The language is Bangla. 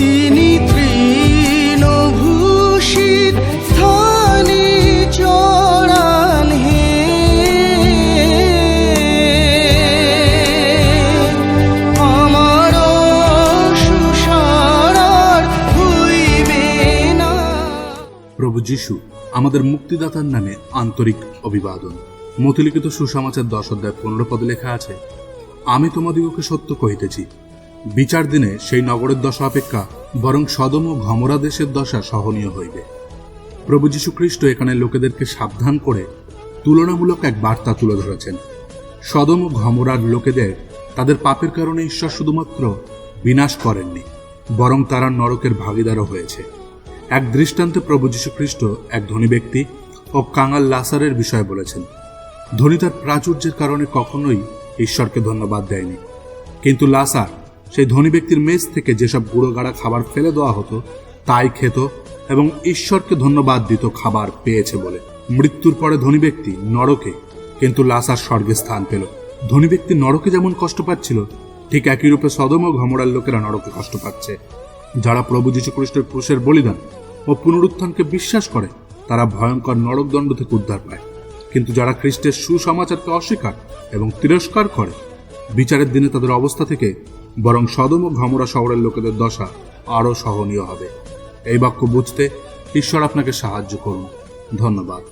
তিনি হে। আমার প্রভু যিশু, আমাদের মুক্তিদাতার নামে আন্তরিক অভিবাদন। মতিলিখিত সুসমাচার দশ অধ্যায় পনেরো পদে লেখা আছে, আমি তোমাদিগকে সত্য কহিতেছি বিচার দিনে সেই নগরের দশা অপেক্ষা বরং সদম ও ঘমরা দেশের দশা সহনীয় হইবে। প্রভু যীশু খ্রিস্ট এখানে লোকেদেরকে সাবধান করে তুলনামূলক এক বার্তা তুলে ধরেছেন। সদম ও ঘমরার লোকেদের তাদের পাপের কারণে ঈশ্বর শুধুমাত্র বিনাশ করেননি, বরং তারা নরকের ভাগিদারও হয়েছে। এক দৃষ্টান্তে প্রভু যীশু খ্রিস্ট এক ধনী ব্যক্তি ও কাঙাল লাসারের বিষয়ে বলেছেন, ধনী তার প্রাচুর্যের কারণে কখনোই ঈশ্বরকে ধন্যবাদ দেয়নি। কিন্তু লাসার সেই ধনী ব্যক্তির মেজ থেকে যেসব গুঁড়ো গাড়া খাবার ফেলে দেওয়া হতো, তাই খেত এবং ঈশ্বরকে ধন্যবাদ দিত খাবার পেয়েছে বলে। মৃত্যুর পরে ধনী ব্যক্তি নরকে, কিন্তু লাসার স্বর্গে স্থান পেল। ধনী ব্যক্তি নরকে যেমন কষ্ট পাচ্ছিল, ঠিক একই রূপে সদম ও ঘমরার লোকেরা নরকে কষ্ট পাচ্ছে। যারা প্রভু যীশু খ্রিস্টের ক্রুশের বলিদান ও পুনরুত্থানকে বিশ্বাস করে, তারা ভয়ঙ্কর নরকদণ্ড থেকে উদ্ধার পায়। কিন্তু যারা খ্রিস্টের সুসমাচারকে অস্বীকার এবং তিরস্কার করে বিচারের দিনে তাদের অবস্থা থেকে বরং সদম ও ঘমরা শহরের লোকেদের দশা আরও সহনীয় হবে। এই বাক্য বুঝতে ঈশ্বর আপনাকে সাহায্য করুন। ধন্যবাদ।